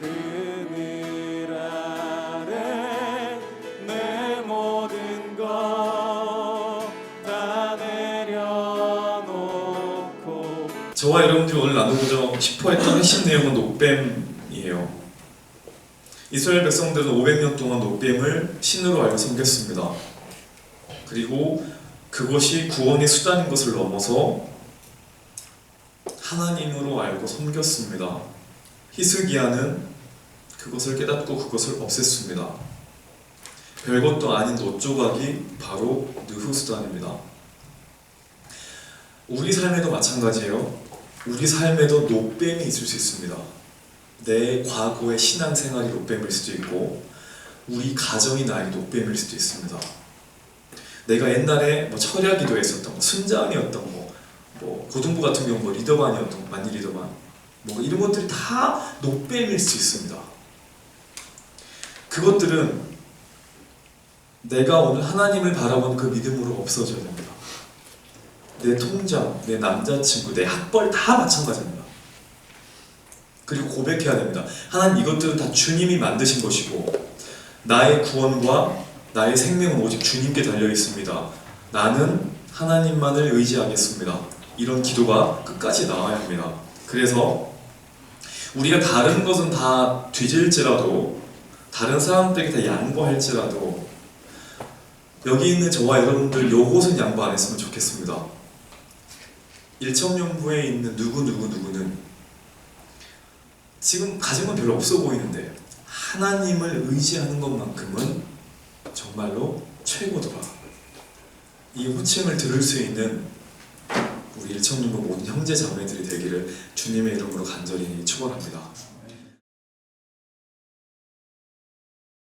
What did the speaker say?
그늘 아래 모든 것 다 내려놓고. 저와 여러분들이 오늘 나누고자 싶어 했던 핵심 내용은 노뱀이에요. 이스라엘 백성들은 500년 동안 노뱀을 신으로 알고 섬겼습니다. 그리고 그것이 구원의 수단인 것을 넘어서 하나님으로 알고 섬겼습니다. 히스기야는 그것을 깨닫고 그것을 없앴습니다. 별것도 아닌 노 조각이 바로 느후수단입니다. 우리 삶에도 마찬가지예요. 우리 삶에도 노뱀이 있을 수 있습니다. 내 과거의 신앙생활이 노뱀일 수도 있고 우리 가정이 나의 노뱀일 수도 있습니다. 내가 옛날에 뭐 철야 기도했었던 거, 순장이었던 거, 뭐 고등부 같은 경우 뭐 리더반이었던 거, 만리 리더반, 뭐 이런 것들이 다 노뱀일 수 있습니다. 그것들은 내가 오늘 하나님을 바라보는 그 믿음으로 없어져야 됩니다. 내 통장, 내 남자친구, 내 학벌 다 마찬가지입니다. 그리고 고백해야 됩니다. 하나님 이것들은 다 주님이 만드신 것이고 나의 구원과 나의 생명은 오직 주님께 달려 있습니다. 나는 하나님만을 의지하겠습니다. 이런 기도가 끝까지 나와야 합니다. 그래서 우리가 다른 것은 다 뒤질지라도 다른 사람들에게 다 양보할지라도 여기 있는 저와 여러분들 요것은 양보 안 했으면 좋겠습니다. 일천년부에 있는 누구 누구 누구는 지금 가진 건 별로 없어 보이는데 하나님을 의지하는 것만큼은 정말로 최고더라. 이 호칭을 들을 수 있는 우리 일천년부 모든 형제 자매들이 되기를 주님의 이름으로 간절히 축원합니다.